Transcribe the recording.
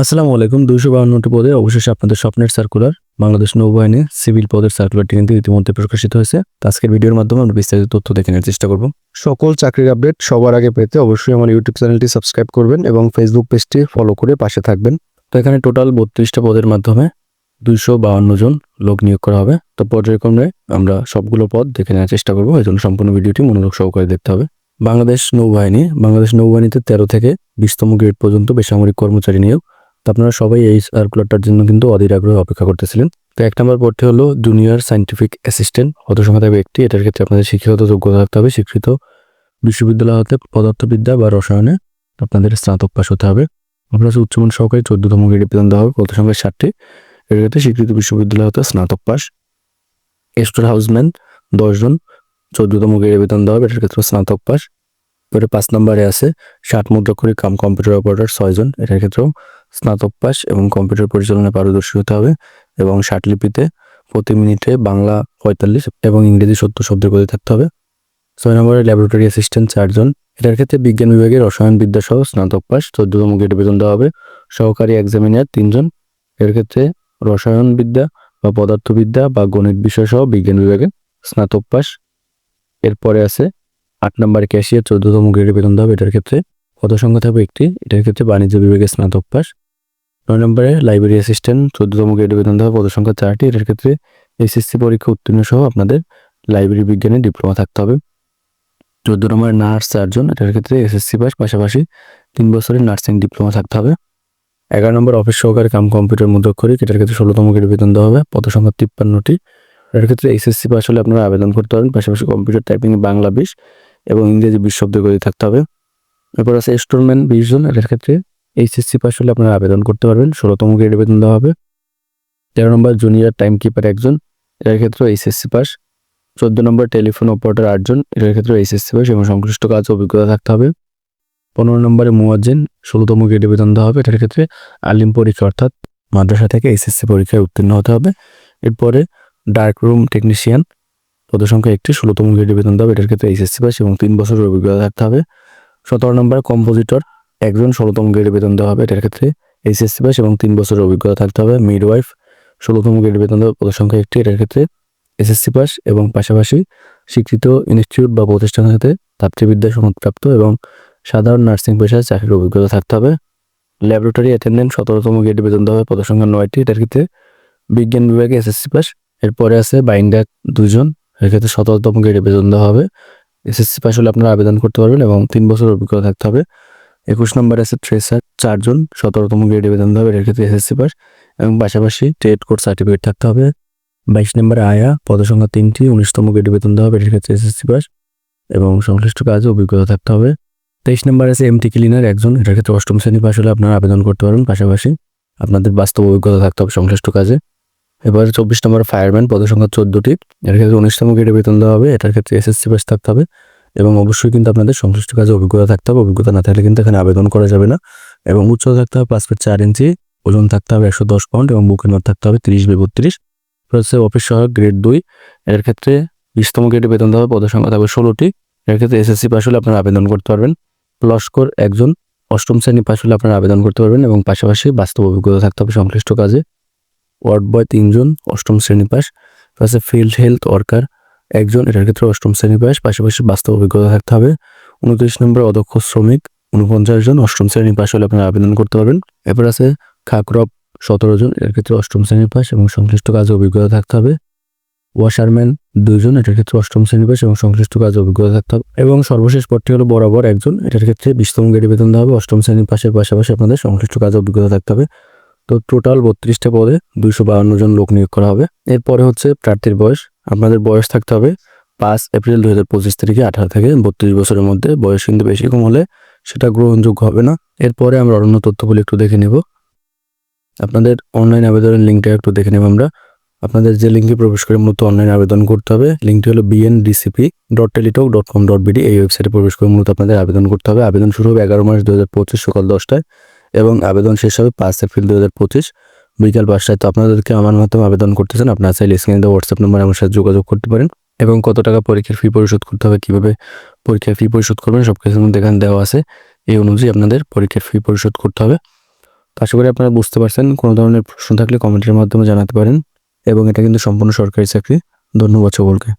আসসালামু আলাইকুম দুশো বাউন্নটি পদে অবশেষে আপনাদের স্বপ্নের সার্কুলার বাংলাদেশ নৌবাহিনী সিভিল পদের সার্কুলারটি কিন্তু ইতিমধ্যে প্রকাশিত হয়েছে। আজকের ভিডিওর মাধ্যমে আমরা বিস্তারিত তথ্য দেখে নেওয়ার চেষ্টা করব। সকল চাকরির আপডেট সবার আগে পেতে অবশ্যই আমার ইউটিউব চ্যানেলটি সাবস্ক্রাইব করবেন এবং ফেসবুক পেজটি ফলো করে পাশে থাকবেন। তো এখানে টোটাল বত্রিশটা পদের মাধ্যমে দুইশো বাউন্ন জন লোক নিয়োগ করা হবে। তো পর্যায়ক্রমে আমরা সবগুলো পদ দেখে নেওয়ার চেষ্টা করব এই জন্য সম্পূর্ণ ভিডিওটি মনোযোগ সহকারে দেখতে হবে। বাংলাদেশ নৌবাহিনী বাংলাদেশ নৌবাহিনীতে তেরো থেকে বিশতম গ্রেড পর্যন্ত বেসামরিক কর্মচারী নিয়োগ। তো আপনারা সবাই এই সার্কুলারটার জন্য কিন্তু অধীর আগ্রহে অপেক্ষা করতেছিলেন। তো এক নম্বর পদটি হলো জুনিয়র সাইন্টিফিক অ্যাসিস্ট্যান্ট পদ সংখ্যা থাকবে একটি এটার ক্ষেত্রে আপনাদের শিক্ষাগত যোগ্যতা থাকতে হবে স্বীকৃত বিশ্ববিদ্যালয় হতে পদার্থবিদ্যা বা রসায়নে আপনাদের স্নাতক পাস হতে হবে। আপনার হচ্ছে উচ্চমান সহকারী চোদ্দতম গ্রেডে বেতন দেওয়া হবে পদ সংখ্যা ষাটটি। এর ক্ষেত্রে স্বীকৃত বিশ্ববিদ্যালয় হতে স্নাতক পাস এস্টোর হাউসম্যান দশজন চোদ্দতম গ্রেডে বেতন দেওয়া হবে, এটার ক্ষেত্রে স্নাতক পাস এবারে পাঁচ নম্বরে আছে ষাট মুদ্রা করে কাম কম্পিউটার অপারেটর ছয়জন এটার ক্ষেত্রেও স্নাতক পাস এবং কম্পিউটার পরিচালনায় পারদর্শী হতে হবে এবং ষাট লিপিতে প্রতি মিনিটে বাংলা পঁয়তাল্লিশ এবং ইংরেজি সত্তর শব্দের গতি থাকতে হবে। ছয় নম্বরে ল্যাবরেটরি অ্যাসিস্ট্যান্ট চারজন। এটার ক্ষেত্রে বিজ্ঞান বিভাগে রসায়ন বিদ্যা সহ স্নাতক পাস চোদ্দতম গ্রেডে বেতন দেওয়া হবে। সহকারী এক্সামিনার তিনজন। এর ক্ষেত্রে রসায়ন বিদ্যা বা পদার্থবিদ্যা বা গণিত বিষয় সহ বিজ্ঞান বিভাগে স্নাতক পাস। এরপরে আছে আট নম্বর ক্যাশিয়ার চোদ্দতম গ্রেডে বেতন দেওয়া হবে। এটার ক্ষেত্রে পদ সংখ্যা থাকবে একটি। এটার ক্ষেত্রে বাণিজ্য বিভাগে স্নাতক পাস। নয় নম্বরে লাইব্রেরি অ্যাসিস্ট্যান্ট চোদ্দতম গ্রেডে বেতন দেওয়া পদ সংখ্যা চারটি। এটার ক্ষেত্রে এসএসসি পরীক্ষা উত্তীর্ণ সহ আপনাদের লাইব্রেরি বিজ্ঞানে ডিপ্লোমা থাকতে হবে। চোদ্দ নম্বরে নার্স চারজন। এটার ক্ষেত্রে এসএসসি পাস পাশাপাশি তিন বছরের নার্সিং ডিপ্লোমা থাকতে হবে। এগারো নম্বর অফিস সহকারী কাম কম্পিউটার মুদ্রাক্ষরিক এটার ক্ষেত্রে ষোলোতম গ্রেডে বেতন দেওয়া হবে। পদ সংখ্যা তিপ্পান্নটি। এটার ক্ষেত্রে এসএসসি পাস হলে আপনারা আবেদন করতে পারেন। পাশাপাশি কম্পিউটার টাইপিং বাংলা, বিশ এবং ইংরেজি বিশ শব্দ গতি থাকতে হবে। এরপর আছে স্টোরম্যান বিশ জন এটার ক্ষেত্রে এইচএসসি পাস হলে আপনারা আবেদন করতে পারবেন। ষোলোতম গ্রেডে বেতন দেওয়া হবে। তেরো নম্বর জুনিয়র টাইম কিপার একজন, এটার ক্ষেত্রে এইচএসসি পাস চোদ্দ নম্বর টেলিফোন অপারেটর আটজন, এটার ক্ষেত্রে এইচএসসি পাস এবং সংশ্লিষ্ট কাজ অভিজ্ঞতা থাকতে হবে। পনেরো নম্বরে মুয়াজ্জিন, ষোলোতম গ্রেডে বেতন দেওয়া হবে। এটার ক্ষেত্রে আলিম পরীক্ষা অর্থাৎ মাদ্রাসা থেকে এইচএসসি পরীক্ষায় উত্তীর্ণ হতে হবে। এরপরে ডার্ক রুম টেকনিশিয়ান পদ সংখ্যা একটি, ষোলোতম গ্রেডে বেতন দেওয়া হবে। এটার ক্ষেত্রে এইচএসসি পাস এবং তিন বছরের অভিজ্ঞতা থাকতে হবে। সতেরো নম্বর কম্পোজিটর একজন ষোলোতম গ্রেডে বেতন দেওয়া হবে, এটার ক্ষেত্রে এইচএসসি পাস এবং তিন বছরের অভিজ্ঞতা থাকতে হবে। মিডওয়াইফ ষোলোতম গ্রেডে বেতন দেওয়া পদ সংখ্যা একটি, এটার ক্ষেত্রে এসএসসি পাস এবং পাশাপাশি স্বীকৃত ইনস্টিটিউট বা প্রতিষ্ঠানের সাথে তাত্ত্বিকবিদ্যা সনদপ্রাপ্ত এবং সাধারণ নার্সিং পেশায় চাকরির অভিজ্ঞতা থাকতে হবে। ল্যাবরেটরি অ্যাটেন্ডেন্ট সতেরোতম গ্রেডে বেতন দেওয়া হবে পদ সংখ্যা নয়টি, এটার ক্ষেত্রে বিজ্ঞান বিভাগে এসএসসি পাস এরপরে আছে বাইন্ডার দুজন, এর ক্ষেত্রে সতেরোতম গ্রেডে বেতন দেওয়া হবে। এসএসসি পাস হলে আপনারা আবেদন করতে পারবেন এবং তিন বছর অভিজ্ঞতা থাকতে হবে। একুশ নম্বর আছে ট্রেসার চারজন, সতেরোতম গ্রেডে দেওয়া হবে এর ক্ষেত্রে এসএসসি পাস এবং পাশাপাশি ট্রেড কোর্স সার্টিফিকেট থাকতে হবে। বাইশ নম্বর আয়া, পদসংখ্যা তিনটি, উনিশতম গ্রেডে বেতন দেওয়া হবে এর ক্ষেত্রে এসএসসি পাস এবং সংশ্লিষ্ট কাজে অভিজ্ঞতা থাকতে হবে। তেইশ নম্বর আছে এমটি ক্লিনার একজন, এটার ক্ষেত্রে অষ্টম শ্রেণি পাস হলে আপনারা আবেদন করতে পারবেন। পাশাপাশি আপনাদের বাস্তব অভিজ্ঞতা থাকতে হবে সংশ্লিষ্ট কাজে। এবার চব্বিশ নম্বর ফায়ারম্যান পদসংখ্যা চোদ্দটি। এর ক্ষেত্রে উনিশতম গ্রেডে বেতন দেওয়া হবে, এটার ক্ষেত্রে এসএসসি পাস থাকতে হবে এবং অবশ্যই কিন্তু আপনাদের সংশ্লিষ্ট কাজে অভিজ্ঞতা থাকতে হবে। অভিজ্ঞতা না থাকলে কিন্তু এখানে আবেদন করা যাবে না এবং উচ্চতা থাকতে হবে পাঁচ ফিট চার ইঞ্চি, ওজন থাকতে হবে একশো দশ পাউন্ড এবং বুকের মাপ থাকতে হবে তিরিশ বত্রিশ। হচ্ছে অফিস সহায়ক গ্রেড দুই, এর ক্ষেত্রে বিশতম গ্রেডে বেতন দেওয়া হবে পদের সংখ্যা থাকবে ষোলোটি। এর ক্ষেত্রে এসএসসি পাস হলে আপনারা আবেদন করতে পারবেন। লস্কর একজন, অষ্টম শ্রেণি পাস হলে আপনারা আবেদন করতে পারবেন এবং পাশাপাশি বাস্তব অভিজ্ঞতা থাকতে হবে সংশ্লিষ্ট কাজে। ওয়ার্ড বয় তিনজন, অষ্টম শ্রেণি পাস প্লাসে ফিল্ড হেলথ ওয়ার্কার একজন, এটার ক্ষেত্রে অষ্টম শ্রেণি পাস, পাশাপাশি বাস্তব অভিজ্ঞতা থাকতে হবে। উনত্রিশ নম্বর, অদক্ষ শ্রমিক উনপঞ্চাশ জন, অষ্টম শ্রেণি পাস হলে আপনারা আবেদন করতে পারবেন। এরপর আছে খাকরব, সতেরো জন এর ক্ষেত্রে অষ্টম শ্রেণি পাস এবং সংশ্লিষ্ট কাজে অভিজ্ঞতা থাকতে হবে। ওয়াশারম্যান দুইজন, এটার ক্ষেত্রে অষ্টম শ্রেণি পাস এবং সংশ্লিষ্ট কাজে অভিজ্ঞতা থাকতে হবে। এবং সর্বশেষ পদটি হলো বরাবর একজন, এটার ক্ষেত্রে বিশতম গ্রেডে বেতন দেওয়া হবে, অষ্টম শ্রেণি পাশের পাশাপাশি আপনাদের সংশ্লিষ্ট কাজে অভিজ্ঞতা থাকতে হবে। তো টোটাল বত্রিশটা পদে দুইশো বাউন্ন জন লোক নিয়োগ করা হবে। এরপরে হচ্ছে প্রার্থীর বয়স। আপনাদের বয়স থাকতে হবে পাঁচ এপ্রিল দু হাজার পঁচিশ তারিখে আঠারো থেকে বত্রিশ বছরের মধ্যে। বয়স কিন্তু বেশি কম হলে সেটা গ্রহণযোগ্য হবে না। এরপরে আমরা অন্য তথ্যগুলি একটু দেখে নেব। আপনাদের অনলাইন আবেদনের লিঙ্কটা একটু দেখে নেব আমরা। আপনাদের যে লিঙ্কে প্রবেশ করে মূলত অনলাইন আবেদন করতে হবে লিঙ্কটি হলো BNDCP dot Teletalk dot com dot BD এই ওয়েবসাইটে প্রবেশ করে মূলত আপনাদের আবেদন করতে হবে। আবেদন শুরু হবে এগারো মার্চ দু হাজার পঁচিশ সকাল দশটায়। এবং আবেদন শেষ হবে পাঁচ এপ্রিল দু হাজার পঁচিশ। বিকাল পাঁচটায় তো আপনাদেরকে আমার মাধ্যমে আবেদন করতেছেন। আপনারা চাইলে স্ক্রিনে হোয়াটসঅ্যাপ নাম্বার আমার সাথে যোগাযোগ করতে পারেন। এবং কত টাকা পরীক্ষার ফি পরিশোধ করতে হবে, কীভাবে পরীক্ষার ফি পরিশোধ করবেন সব কিছু মধ্যে এখানে দেওয়া আছে। এই অনুযায়ী আপনাদের পরীক্ষার ফি পরিশোধ করতে হবে। আশা করি আপনারা বুঝতে পারছেন, কোনো ধরনের প্রশ্ন থাকলে কমেন্টের মাধ্যমে জানাতে পারেন। এবং এটা কিন্তু সম্পূর্ণ সরকারি চাকরি। ধন্যবাদ সকলকে।